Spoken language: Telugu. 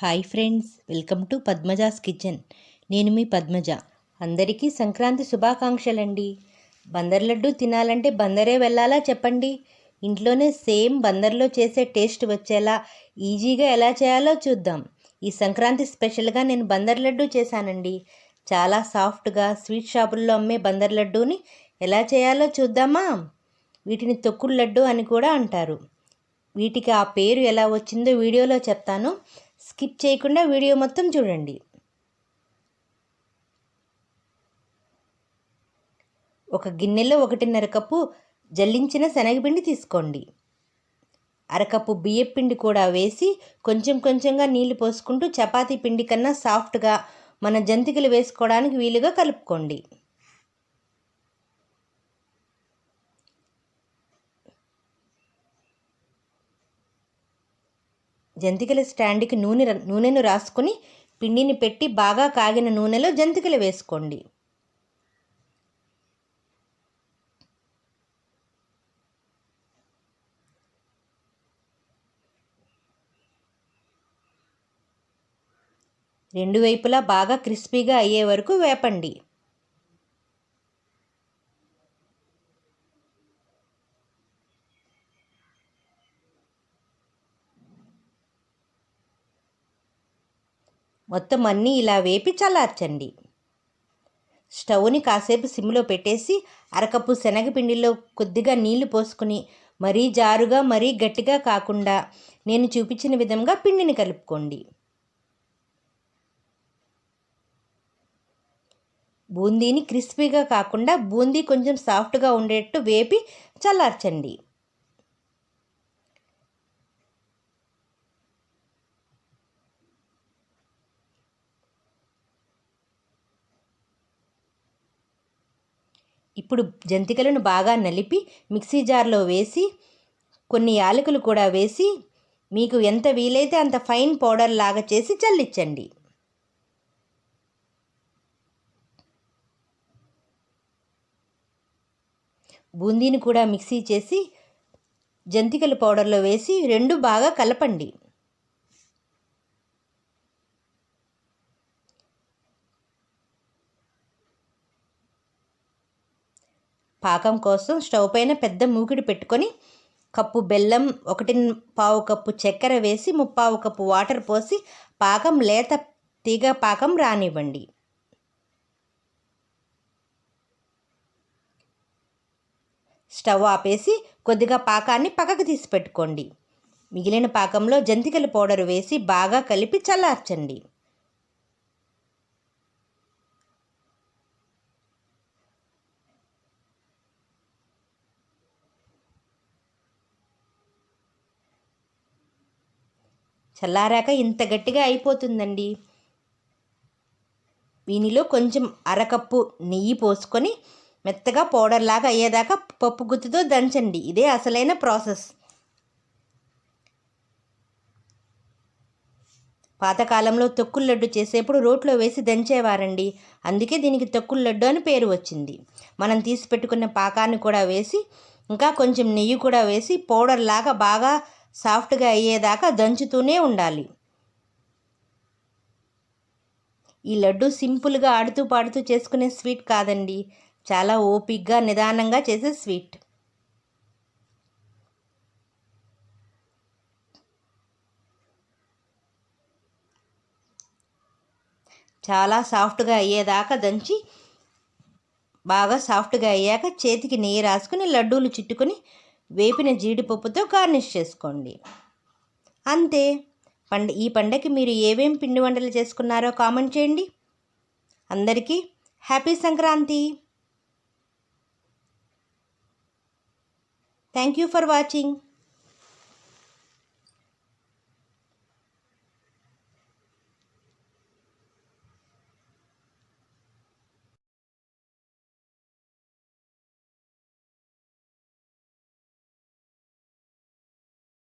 Hi friends welcome to Padmaja's kitchen. నేను మీ పద్మజ. అందరికీ సంక్రాంతి శుభాకాంక్షలండి. బందర్ లడ్డు తినాలంటే బందరే వెళ్ళాలా చెప్పండి? ఇంట్లోనే సేమ్ బందర్లో చేసే టేస్ట్ వచ్చేలా ఈజీగా ఎలా చేయాలో చూద్దాం. ఈ సంక్రాంతి స్పెషల్గా నేను బందర్ లడ్డు చేశానండి. చాలా సాఫ్ట్గా స్వీట్ షాపుల్లో అమ్మే బందర్ లడ్డూని ఎలా చేయాలో చూద్దామా? వీటిని తొక్కుడు లడ్డు అని కూడా అంటారు. వీటికి ఆ పేరు ఎలా వచ్చిందో వీడియోలో చెప్తాను. స్కిప్ చేయకుండా వీడియో మొత్తం చూడండి. ఒక గిన్నెలో ఒకటిన్నర కప్పు జల్లించిన శనగపిండి తీసుకోండి. అరకప్పు బియ్యపిండి కూడా వేసి కొంచెం కొంచెంగా నీళ్ళు పోసుకుంటూ చపాతీ పిండి కన్నా సాఫ్ట్గా మన జంతికలు వేసుకోవడానికి వీలుగా కలుపుకోండి. జంతికల స్టాండ్కి నూనె నూనెను రాసుకొని పిండిని పెట్టి బాగా కాగిన నూనెలో జంతికలు వేసుకోండి. రెండు వైపులా బాగా క్రిస్పీగా అయ్యే వరకు వేపండి. మొత్తం అన్నీ ఇలా వేపి చల్లార్చండి. స్టవ్ని కాసేపు సిమ్లో పెట్టేసి అరకప్పు శనగపిండిలో కొద్దిగా నీళ్ళు పోసుకుని మరీ జారుగా మరీ గట్టిగా కాకుండా నేను చూపించిన విధంగా పిండిని కలుపుకోండి. బూందీని క్రిస్పీగా కాకుండా బూందీ కొంచెం సాఫ్ట్గా ఉండేట్టు వేపి చల్లార్చండి. ఇప్పుడు జంతికలను బాగా నలిపి మిక్సీ జార్లో వేసి కొన్ని యాలకులు కూడా వేసి మీకు ఎంత వీలైతే అంత ఫైన్ పౌడర్ లాగా చేసి చల్లించండి. బూందీని కూడా మిక్సీ చేసి జంతికల పౌడర్లో వేసి రెండు బాగా కలపండి. పాకం కోసం స్టవ్ పైన పెద్ద మూకిడి పెట్టుకొని కప్పు బెల్లం ఒకటి పావు కప్పు చక్కెర వేసి ముప్పావు కప్పు వాటర్ పోసి పాకం లేత తీగ పాకం రానివ్వండి. స్టవ్ ఆపేసి కొద్దిగా పాకాన్ని పక్కకు తీసి పెట్టుకోండి మిగిలిన పాకంలో జంతికల పౌడర్ వేసి బాగా కలిపి చల్లార్చండి. చల్లారాక ఇంత గట్టిగా అయిపోతుందండి. దీనిలో కొంచెం అరకప్పు నెయ్యి పోసుకొని మెత్తగా పౌడర్ లాగా అయ్యేదాకా పప్పు గుత్తుతో దంచండి. ఇదే అసలైన ప్రాసెస్. పాతకాలంలో తొక్కుల లడ్డు చేసేప్పుడు రోట్లో వేసి దంచేవారండి. అందుకే దీనికి తొక్కుల లడ్డు అని పేరు వచ్చింది. మనం తీసి పెట్టుకున్న పాకాన్ని కూడా వేసి ఇంకా కొంచెం నెయ్యి కూడా వేసి పౌడర్ లాగా బాగా సాఫ్ట్గా అయ్యేదాకా దంచుతూనే ఉండాలి. ఈ లడ్డు సింపుల్గా ఆడుతూ పాడుతూ చేసుకునే స్వీట్ కాదండి. చాలా ఓపిక్గా నిదానంగా చేసే స్వీట్. చాలా సాఫ్ట్గా అయ్యేదాకా దంచి బాగా సాఫ్ట్గా అయ్యాక చేతికి నెయ్యి రాసుకుని లడ్డూలు చుట్టుకొని వేపిన జీడిపప్పుతో గార్నిష్ చేసుకోండి. అంతే. పండ ఈ పండగకి మీరు ఏమేం పిండి వంటలు చేసుకున్నారో కామెంట్ చేయండి. అందరికీ happy Sankranti. Thank you for watching.